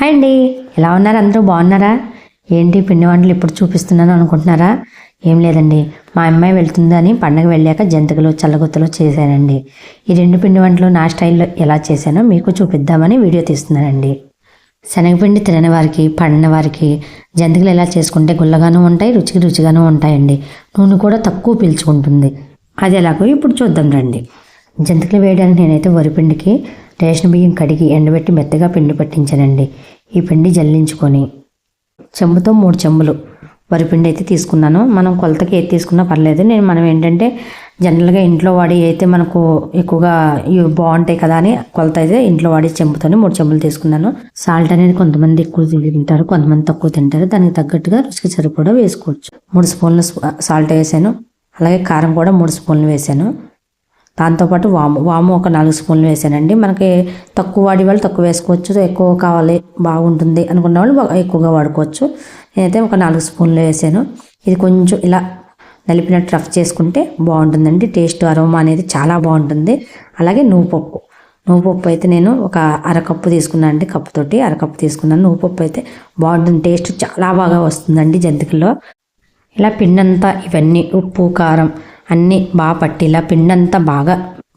Hi అండి. ఎలా ఉన్నారు? అందరూ బాగున్నారా? ఏంటి పిండి వంటలు ఇప్పుడు చూపిస్తున్నాను అనుకుంటున్నారా? ఏం లేదండి. మా అమ్మాయి వెళ్తుందని పండగ వెళ్ళాక జంతికలు చల్లగుత్తలు చేశానండి. ఈ రెండు పిండి వంటలు నా స్టైల్లో ఎలా చేశానో మీకు చూపిద్దామని వీడియో తీస్తున్నానండి. శనగపిండి తినని వారికి పండిన వారికి జంతికలు ఎలా చేసుకుంటే గుల్లగాను ఉంటాయి రుచికి రుచిగాను ఉంటాయండి. నూనె కూడా తక్కువ పీల్చుకుంటుంది. అది ఎలాగో ఇప్పుడు చూద్దాం రండి. జంతికలు వేయడానికి నేనైతే వరిపిండికి రేషన్ బియ్యం కడిగి ఎండబెట్టి మెత్తగా పిండి పట్టించానండి. ఈ పిండి జల్లించుకొని చెంబుతో మూడు చెంబులు వరిపిండి అయితే తీసుకున్నాను. మనం కొలతకి ఏది తీసుకున్నా పర్లేదు. నేను మనం ఏంటంటే జనరల్గా ఇంట్లో వాడి అయితే మనకు ఎక్కువగా ఇవి బాగుంటాయి కదా అని కొలత అయితే ఇంట్లో వాడి చెంబుతోనే మూడు చెంబులు తీసుకున్నాను. సాల్ట్ అనేది కొంతమంది ఎక్కువ తింటారు కొంతమంది తక్కువ తింటారు. దానికి తగ్గట్టుగా రుచికి సరిపడా వేసుకోవచ్చు. మూడు స్పూన్లు సాల్ట్ వేసాను. అలాగే కారం కూడా మూడు స్పూన్లు వేసాను. దాంతోపాటు వాము. వాము ఒక నాలుగు స్పూన్లు వేసానండి. మనకి తక్కువ వాడి వాళ్ళు తక్కువ వేసుకోవచ్చు. ఎక్కువ కావాలి బాగుంటుంది అనుకున్న వాళ్ళు బాగా ఎక్కువగా వాడుకోవచ్చు. నేనైతే ఒక నాలుగు స్పూన్లు వేసాను. ఇది కొంచెం ఇలా నలిపినట్టు రఫ్ చేసుకుంటే బాగుంటుందండి. టేస్ట్ అరోమా అనేది చాలా బాగుంటుంది. అలాగే నువ్వు పప్పు నువ్వు పప్పు అయితే నేను ఒక అరకప్పు తీసుకున్నాను అండి కప్పుతోటి. అరకప్పు తీసుకున్నాను. నువ్వు పప్పు అయితే బాగుంటుంది. టేస్ట్ చాలా బాగా వస్తుందండి జంతికల్లో. ఇలా పిండంతా ఇవన్నీ ఉప్పు కారం అన్నీ బాగా పట్టేలా పిండంతా బాగా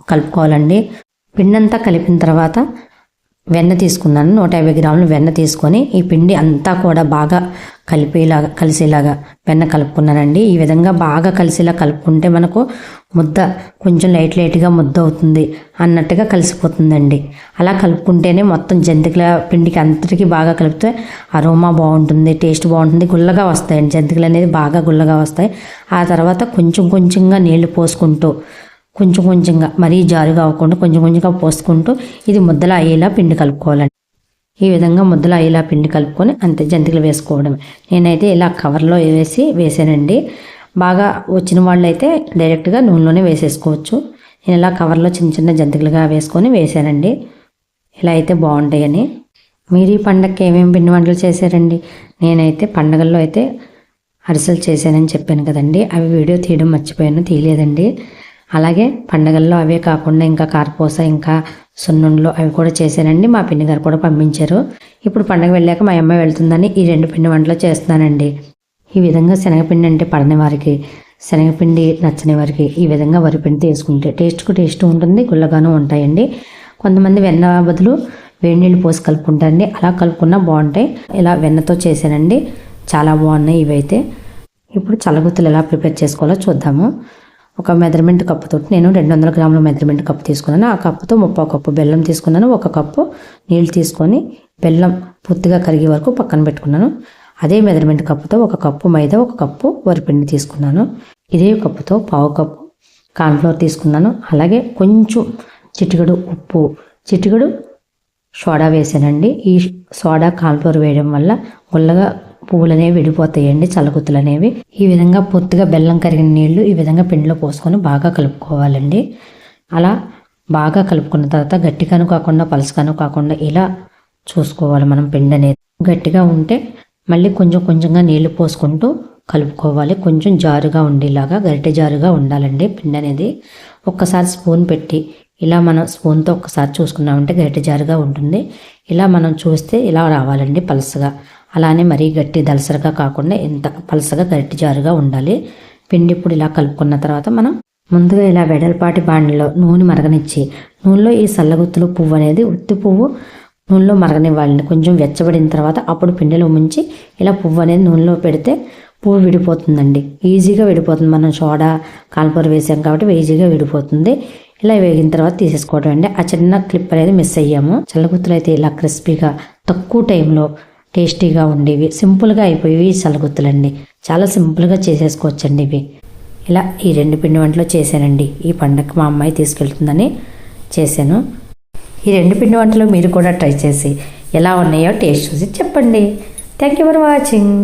కలుపుకోవాలండి. పిండంతా కలిపిన తర్వాత వెన్న తీసుకున్నాను. నూట యాభై గ్రాములు వెన్న తీసుకొని ఈ పిండి అంతా కూడా బాగా కలిపేలాగా కలిసేలాగా వెన్న కలుపుకున్నానండి ఈ విధంగా బాగా కలిసేలా కలుపుకుంటే మనకు ముద్ద కొంచెం లైట్ లైట్గా ముద్ద అవుతుంది అన్నట్టుగా కలిసిపోతుందండి. అలా కలుపుకుంటేనే మొత్తం జంతికల పిండికి అంతటికీ బాగా కలిపితే అరోమా బాగుంటుంది టేస్ట్ బాగుంటుంది గుల్లగా వస్తాయండి. జంతికలు అనేది బాగా గుల్లగా వస్తాయి. ఆ తర్వాత కొంచెం కొంచెంగా నీళ్ళు పోసుకుంటూ కొంచెం కొంచెంగా మరీ జారుగా అవ్వకుండా కొంచెం కొంచెంగా పోసుకుంటూ ఇది ముద్దలు అయ్యేలా పిండి కలుపుకోవాలండి. ఈ విధంగా ముద్దలో ఇలా పిండి కలుపుకొని అంతే జంతికలు వేసుకోవడం నేనైతే ఇలా కవర్లో వేసి వేసానండి. బాగా వచ్చిన వాళ్ళు అయితే డైరెక్ట్గా నూనెలోనే వేసేసుకోవచ్చు. నేను ఇలా కవర్లో చిన్న చిన్న జంతికలుగా వేసుకొని వేసానండి. ఇలా అయితే బాగుంటాయని. మీరు ఈ పండగకి ఏమేమి పిండి వంటలు చేశారండి? నేనైతే పండగల్లో అయితే అరిసెలు చేశానని చెప్పాను కదండి. అవి వీడియో తీయడం మర్చిపోయాను తీయలేదండి. అలాగే పండగల్లో అవే కాకుండా ఇంకా కార్పోస ఇంకా సున్నుండ్లు అవి కూడా చేశానండి. మా పిన్ని గారు కూడా పంపించారు. ఇప్పుడు పండగ వెళ్ళాక మా అమ్మ వెళ్తుందని ఈ రెండు పిండి వంటలు చేస్తున్నానండి. ఈ విధంగా శనగపిండి అంటే పడని వారికి శనగపిండి నచ్చని వారికి ఈ విధంగా వరిపిండి తీసుకుంటే టేస్ట్కు టేస్ట్ ఉంటుంది గుల్లగాను ఉంటాయండి. కొంతమంది వెన్న బదులు వేడి నీళ్ళు పోసి కలుపుకుంటారండి. అలా కలుపుకున్నా బాగుంటాయి. ఇలా వెన్నతో చేశానండి. చాలా బాగున్నాయి ఇవైతే. ఇప్పుడు చల్లగుత్తులు ఎలా ప్రిపేర్ చేసుకోవాలో చూద్దాము. ఒక మెజర్మెంట్ కప్పుతో నేను రెండు వందల గ్రాముల మెజర్మెంట్ కప్పు తీసుకున్నాను. ఆ కప్పుతో ముప్పై కప్పు బెల్లం తీసుకున్నాను. ఒక కప్పు నీళ్ళు తీసుకొని బెల్లం పూర్తిగా కరిగే వరకు పక్కన పెట్టుకున్నాను. అదే మెజర్మెంట్ కప్పుతో ఒక కప్పు మైదా ఒక కప్పు వరిపిండి తీసుకున్నాను. ఇదే కప్పుతో పావు కప్పు కార్న్ఫ్లోర్ తీసుకున్నాను. అలాగే కొంచెం చిటికెడు ఉప్పు చిటికడు సోడా వేసానండి. ఈ సోడా కార్న్ఫ్లోర్ వేయడం వల్ల గుల్లగా పువ్వులు అనేవి విడిపోతాయండి చల్లగుత్తులు అనేవి ఈ విధంగా పొత్తుగా బెల్లం కరిగిన నీళ్ళు ఈ విధంగా పిండిలో పోసుకొని బాగా కలుపుకోవాలండి. అలా బాగా కలుపుకున్న తర్వాత గట్టిగాను కాకుండా పలసగాను కాకుండా ఇలా చూసుకోవాలి మనం పిండి అనేది గట్టిగా ఉంటే మళ్ళీ కొంచెం కొంచెంగా నీళ్ళు పోసుకుంటూ కలుపుకోవాలి. కొంచెం జారుగా ఉండేలాగా గరిటె జారుగా ఉండాలండి పిండి అనేది ఒక్కసారి స్పూన్ పెట్టి ఇలా మనం స్పూన్తో ఒక్కసారి చూసుకున్నామంటే గరిటె జారుగా ఉంటుంది. ఇలా మనం చూస్తే ఇలా రావాలండి పలసగా. అలానే మరీ గట్టి దలసరగా కాకుండా ఎంత పలసగా గట్టి జారుగా ఉండాలి. పిండి ఇప్పుడు ఇలా కలుపుకున్న తర్వాత మనం ముందుగా ఇలా వెడల్పాటి బాండిలో నూనె మరగనిచ్చి నూనెలో ఈ సల్లగుత్తులు పువ్వు అనేది ఉత్తి పువ్వు నూనెలో మరగనివ్వాలండి. కొంచెం వెచ్చబడిన తర్వాత అప్పుడు పిండిలో ముంచి ఇలా పువ్వు అనేది నూనెలో పెడితే పువ్వు విడిపోతుందండి. ఈజీగా విడిపోతుంది. మనం సోడా కాల్పూర వేసాం కాబట్టి ఈజీగా విడిపోతుంది. ఇలా వేగిన తర్వాత తీసేసుకోవడం అండి. ఆ చిన్న క్లిప్ అనేది మిస్ అయ్యాము. చల్లగుత్తులు అయితే ఇలా క్రిస్పీగా తక్కువ టైంలో టేస్టీగా ఉండేవి. సింపుల్గా అయిపోయేవి సలగుత్తులండి చాలా సింపుల్గా చేసేసుకోవచ్చండి ఇవి. ఇలా ఈ రెండు పిండి వంటలు చేశానండి. ఈ పండగకి మా అమ్మాయి తీసుకెళ్తుందని చేశాను. ఈ రెండు పిండి వంటలు మీరు కూడా ట్రై చేసి ఎలా ఉన్నాయో టేస్ట్ చూసి చెప్పండి. Thank you for watching